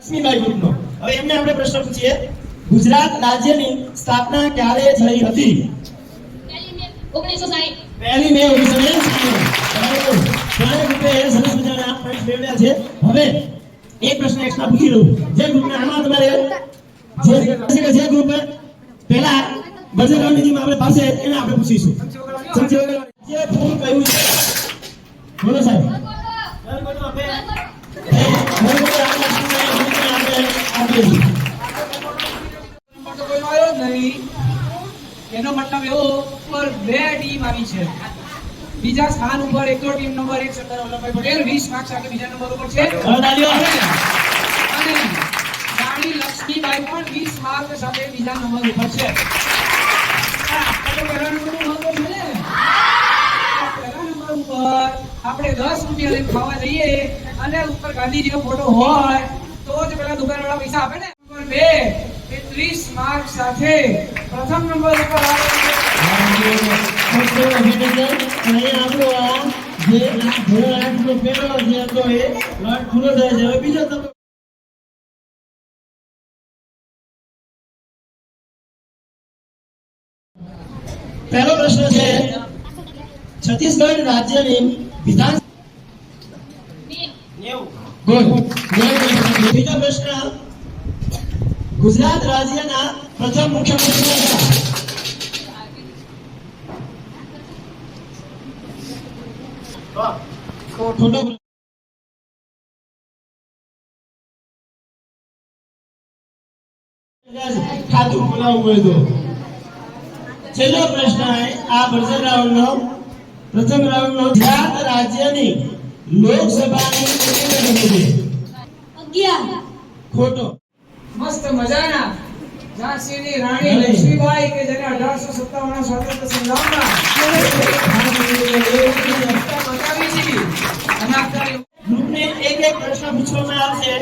લક્ષ્મીબાઈ ગ્રુપનો હવે એમને આપણે પ્રશ્ન પૂછીએ. ગુજરાત રાજ્યની સ્થાપના ક્યારે થઈ હતી? પહેલી મે ઓગણીસો સાહીઠ. પહેલી મે ઓગણીસો ને સરસ મજાના પોઈન્ટ મેળવ્યા છે? હવે એક પ્રશ્ન એક્સ્ટ્રા પૂછી લઉં. જે ગ્રુપને આમાં તમારે જે ગ્રુપ પહેલા બજરંગજી આપણે પાસે એને આપણે પૂછીશું. જે ફૂલ કહ્યું છે. બોલો સાહેબ. એનો મતલબ એવો ઉપર બે ટીમ આવી છે. બીજા સ્થાન ઉપર એક ટીમ નંબર એક સરદાર વલ્લભભાઈ પટેલ વીસ માર્ક સાથે બીજા નંબર ઉપર છે. અને રાણી લક્ષ્મીબાઈ પણ વીસ માર્ક સાથે બીજા નંબર ઉપર છે. આપણે દસ રૂપિયા લઈને ખાવા જઈએ અને ઉપર ગાંધીજીનો ફોટો હોય તો જ પેલા દુકાનવાળા પૈસા આપે ને? નંબર બે એ 30 માર્ક સાથે પ્રથમ નંબર ઉપર આવે પહેલો બીજો પ્રશ્ન છે છત્તીસગઢ રાજ્યની વિધાન ગુડ બીજો પ્રશ્ન. ગુજરાત રાજ્યના પ્રથમ મુખ્યમંત્રી ખોટો હોય તો. છેલ્લો પ્રશ્ન આ બર્જર રાઉન્ડનો પ્રથમ રાઉન્ડનો ગુજરાત રાજ્યની લોકસભાની કેટલી છે અગિયાર. ખોટો. મસ્ત મજાના. ઝાંસીની રાણી લક્ષ્મીબાઈ કે જેને 1857 ના સ્વાતંત્ર્ય સંગ્રામમાં ગ્રુપને એક એક પ્રશ્ન પૂછવામાં આવશે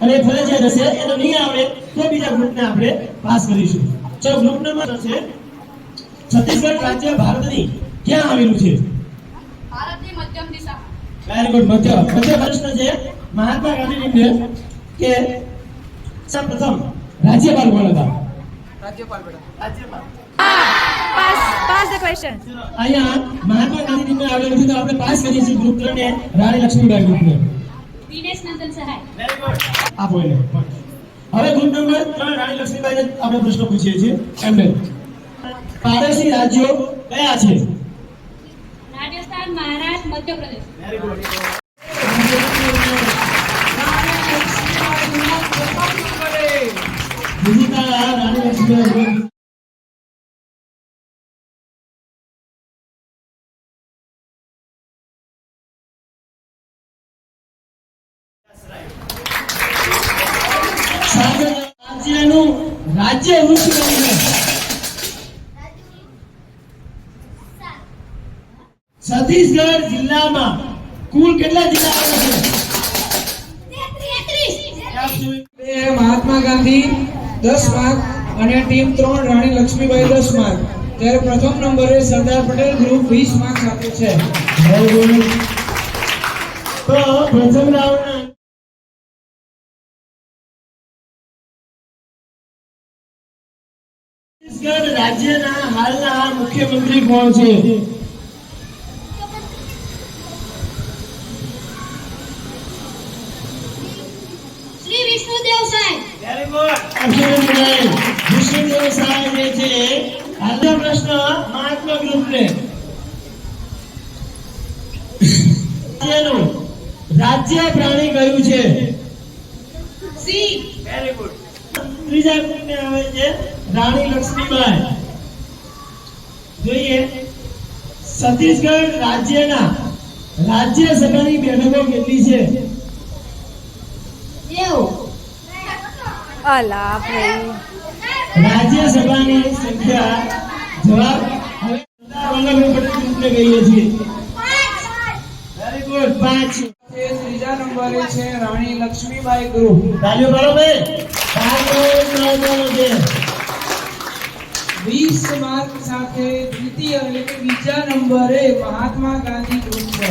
અને ફરજિયાત હશે એનો તો નહીં આવડે તો બીજા ગ્રુપને આપણે પાસ કરીશું. ચલો ગ્રુપ નંબર છે છત્તીસગઢ રાજ્ય ભારતની ક્યાં આવેલું છે? ભારતની મધ્યમ દિશા. વેરી ગુડ મધ્ય મધ્ય પ્રશ્ન છે. મહાત્મા ગાંધીજીને કે સૌપ્રથમ રાજ્યપાલ કોણ હતા? રાજ્યપાલ બેટા. રાજ્યપાલ. અહીંયા મહાત્મા ગાંધીજીને આવેલું છે તો આપણે પાસ કરીએ છીએ ગ્રુપ 3 ને રાણી લક્ષ્મીબાઈ ગ્રુપને દિનેશ નંદન સહાય વેરી ગુડ આપો એને હવે ગ્રુપ નંબર 3 રાણી લક્ષ્મીબાઈને આપણે પ્રશ્ન પૂછીએ છીએ. એમને પાડોશી રાજ્યો કયા છે? રાજસ્થાન મહારાષ્ટ્ર મધ્યપ્રદેશ. રાણી લક્ષ્મીબાઈ રાજ્યનું રાજ્ય વૃક્ષ કયું છે છત્તીસગઢ જિલ્લામાં કુલ કેટલા જિલ્લા આવેલા છે? મહાત્મા ગાંધી દસ માર્ક અને ટીમ ત્રણ રાણી લક્ષ્મીબાઈ દસ માર્ક ત્યારે પ્રથમ નંબરે સરદાર પટેલ ગ્રુપ વીસ માર્ક સાથે છે. તો પ્રથમ છત્તીસગઢ રાજ્યના હાલના મુખ્યમંત્રી કોણ છે શ્રી વિષ્ણુદેવ સહાય અક્ષરભાઈ વિષ્ણુદેવ છે આજનો પ્રશ્ન મહાત્મા ગ્રુપને રાજ્યનું રાજ્ય પ્રાણી કયું છે? સિંહ. ત્રીજા ગ્રુપને આવે છે? રાણી લક્ષ્મીબાઈ. જોઈએ. છત્તીસગઢ રાજ્યના રાજ્યસભાની બેઠકો કેટલી છે? એવું. અલા ભાઈ. રાજ્યસભાની સંખ્યા જવાબ હવે પટેલ કહીએ છીએ. વેરી ગુડ પાંચ. ત્રીજા નંબરે છે રાણી લક્ષ્મીબાઈ ગ્રુપ. તાલીઓ પાડો ભાઈ. તાલીઓ પાડો છે વીસ માર્ક સાથે દ્વિતીય એટલે કે બીજા નંબરે મહાત્મા ગાંધી ગ્રુપ છે.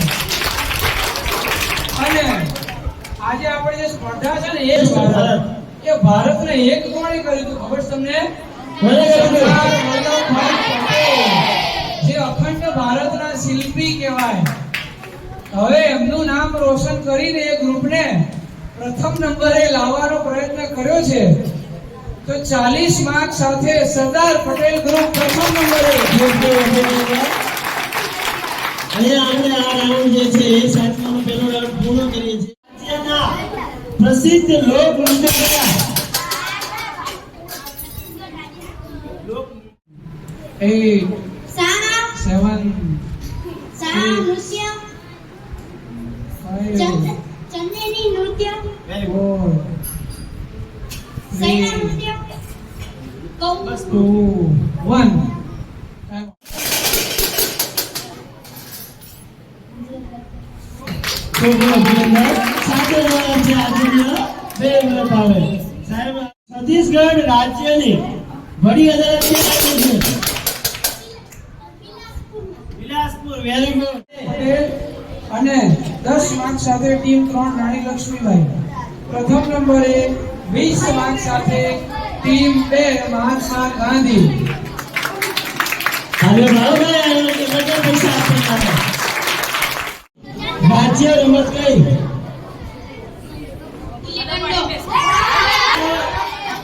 અને આજે આપણે જે સ્પર્ધા છે ને એ જ એ ભારતને એક કોણે કર્યું હતું? ખબર તમને? જે અખંડ ભારતના શિલ્પી કહેવાય. હવે એમનું નામ રોશન કરીને એ ગ્રુપને પ્રથમ નંબરે લાવવાનો પ્રયત્ન કર્યો છે. તો 40 માર્ક સાથે સરદાર પટેલ ગ્રુપ પ્રથમ નંબરે. અહીંયા આપણે આ રાઉન્ડ જે છે એ સાતમાનો પહેલો રાઉન્ડ પૂર્ણ કરીએ છીએ. પ્રસિદ્ધ લોક નૃત્ય છત્તીસગઢ રાજ્યની વડી અદાલત વેરી ગુડ અને દસ માર્ક સાથે ટીમ ત્રણ રાણી લક્ષ્મીબાઈ. પ્રથમ નંબરે વીસ માર્ક સાથે ટીમ બે મહાત્મા ગાંધી. રમત કઈ?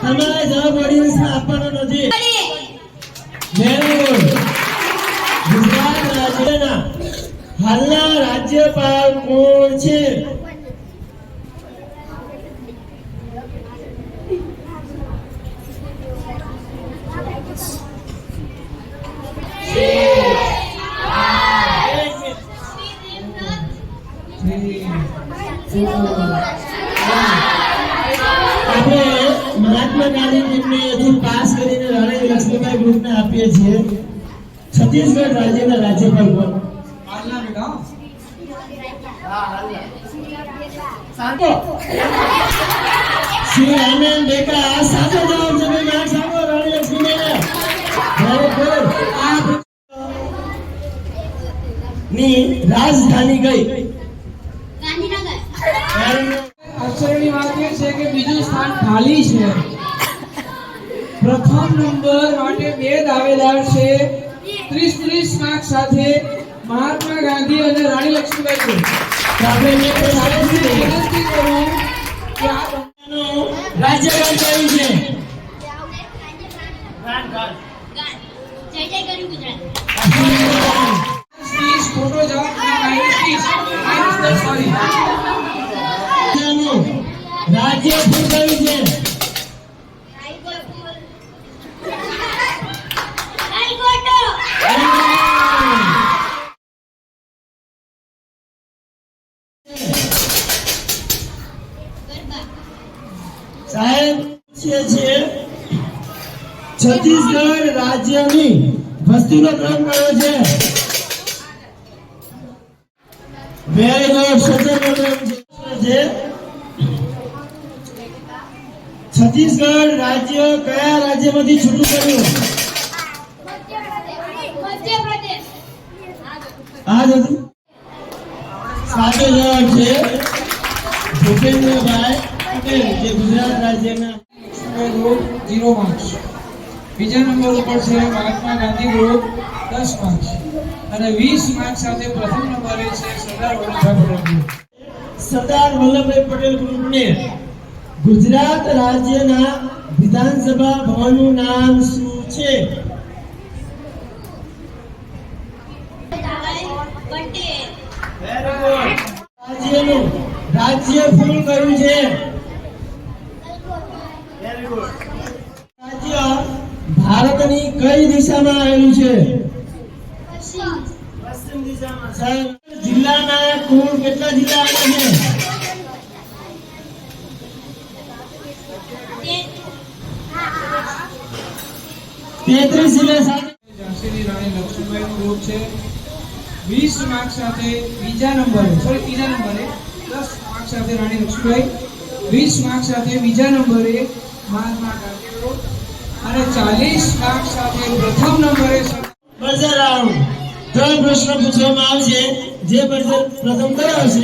તમારે જવાબ ઓડિયન્સને આપવાનો નથી. વેરી ગુડ ગુજરાત રાજ્યના હાલના રાજ્યપાલ કોણ છે? આપણે મહાત્મા ગાંધી ટીમને હજુ પાસ કરીને રાણી લક્ષ્મીબાઈ ગ્રુપને આપીએ છીએ. છત્તીસગઢ રાજ્યના રાજ્યપાલ શ્રી સાચો જવાબ છે ભાઈ રાણી ની રાજધાની ગઈ ગાંધીનગર. આશ્ચર્યની વાત એ છે કે બીજું સ્થાન ખાલી છે. પ્રથમ નંબર માટે બે દાવેદાર છે. 30 30 માર્ક સાથે મહાત્મા ગાંધી અને રાણી લક્ષ્મીબાઈ છે આપણે વિનંતી કરું કે આ કયું છે. જય જય કર્યું ગુજરાત. ત્રીસ ખોટો જવાબ સોરી રાજ્ય શું કયું છે સાહેબ છે છે છત્તીસગઢ રાજ્યની વસ્તીનો ક્રમ કયો છે? વેરી ગુડ છે? છત્તીસગઢ રાજ્ય કયા રાજ્યમાંથી છૂટું કર્યું આ જ સાચો જવાબ છે. ભૂપેન્દ્રભાઈ પટેલ, જે ગુજરાત રાજ્યના ઝીરો માર્ક્સ. બીજા નંબર ઉપર છે મહાત્મા ગાંધી ગ્રુપ દસ માર્ક્સ અને વીસ માર્ક સાથે પ્રથમ નંબરે છે સરદાર વલ્લભભાઈ પટેલ ગ્રુપ સરદાર વલ્લભભાઈ પટેલ ગ્રુપને ગુજરાત રાજ્યના વિધાનસભા ભવનનું નામ શું છે? રાજ્યનું રાજ્ય ફૂલ કર્યું છે રાજ્ય ભારતની કઈ દિશામાં આવેલું છે? પશ્ચિમ પશ્ચિમ દિશામાં જિલ્લાના કુલ કેટલા જિલ્લા આવેલા છે? તેત્રીસ જિલ્લા સાથે ઝાંસીની રાણી લક્ષ્મીબાઈનું ગ્રુપ છે. વીસ માર્ક સાથે બીજા નંબરે સોરી ત્રીજા નંબરે દસ માર્ક સાથે રાણી લક્ષ્મીબાઈ વીસ માર્ક સાથે બીજા નંબરે મહાત્મા ગાંધી ગ્રુપ અને ચાલીસ લાખ સાથે પ્રથમ નંબરે બઝર રાઉન્ડ ત્રણ પ્રશ્ન પૂછવામાં આવશે. જે બઝર પ્રથમ કયો બસ.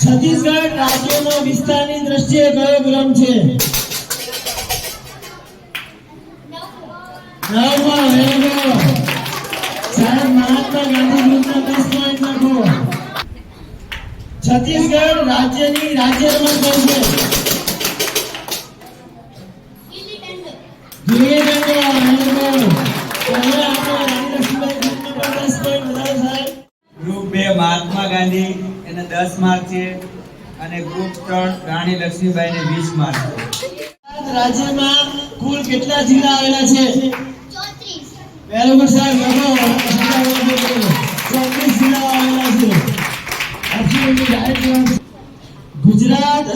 છત્તીસગઢ રાજ્યનો વિસ્તારની દ્રષ્ટિએ કયો ક્રમ છે? ગ્રુપને રાજ્યની રાજ્ય રમત બનશે સાહેબ. ગ્રુપ બે મહાત્મા ગાંધી એને દસ માર્ક છે અને ગ્રુપ ત્રણ રાણી લક્ષ્મીબાઈ ને વીસ માર્ક છે. રાજ્યમાં કુલ કેટલા જિલ્લા આવેલા છે? ચોત્રીસ. સાહેબ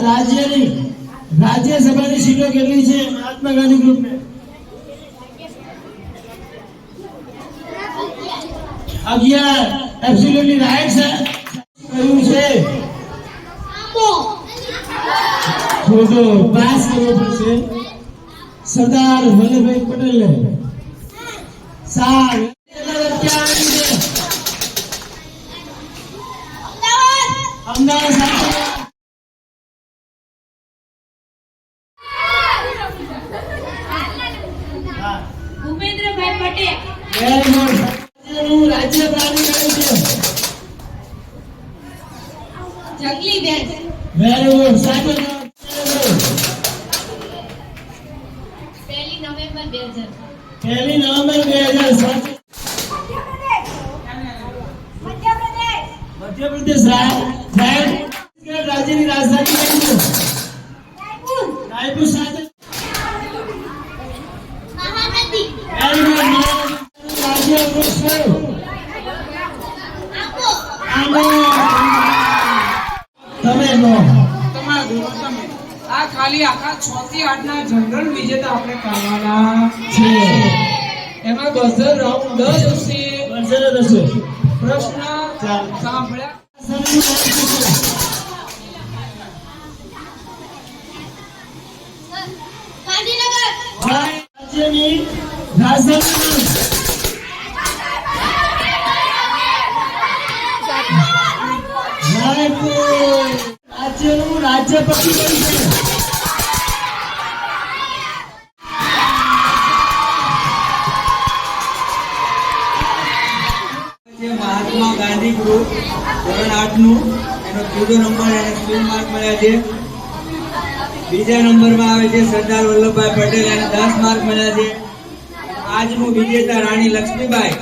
રાજ્યની રાજ્યસભાની સીટો કેટલી છે? મહાત્મા ગાંધી ગ્રુપને. અગિયાર. એબ્સોલ્યુટલી રાઈટ છે કયું છે? ખોટો પાસ કરવો પડશે. સરદાર વલ્લભભાઈ પટેલને. સાર ક્યાં આવી છે અમદાવાદ અમદાવાદ સાથે ભૂપેન્દ્રભાઈ પટેલ વેરી ગુડ રાજ્યનું રાજ્ય પ્રાણી કયું છે જંગલી બેન વેરી ગુડ સાચો જવાબ. પહેલી નવેમ્બર બે હજાર પહેલી નવેમ્બર બે મધ્યપ્રદેશ રાજ્યની રાજધાની રાયપુર સાથે તમે આ ખાલી આખા છ થી આઠ ના જનરલ વિજેતા આપણે કરવાના છે. એમાં બઝર રાઉન્ડ દસ હશે. પ્રશ્ન સાંભળ્યા. રાજ્યની રાજધાની રાજ્યનું રાજ્ય પક્ષી છે છે? ધોરણ આઠનું એનો ત્રીજો નંબર એને સ્કૂલ માર્ક મળ્યા છે. બીજા નંબરમાં આવે છે સરદાર વલ્લભભાઈ પટેલ એને દસ માર્ક મળ્યા છે. આજનું વિજેતા રાણી લક્ષ્મીબાઈ.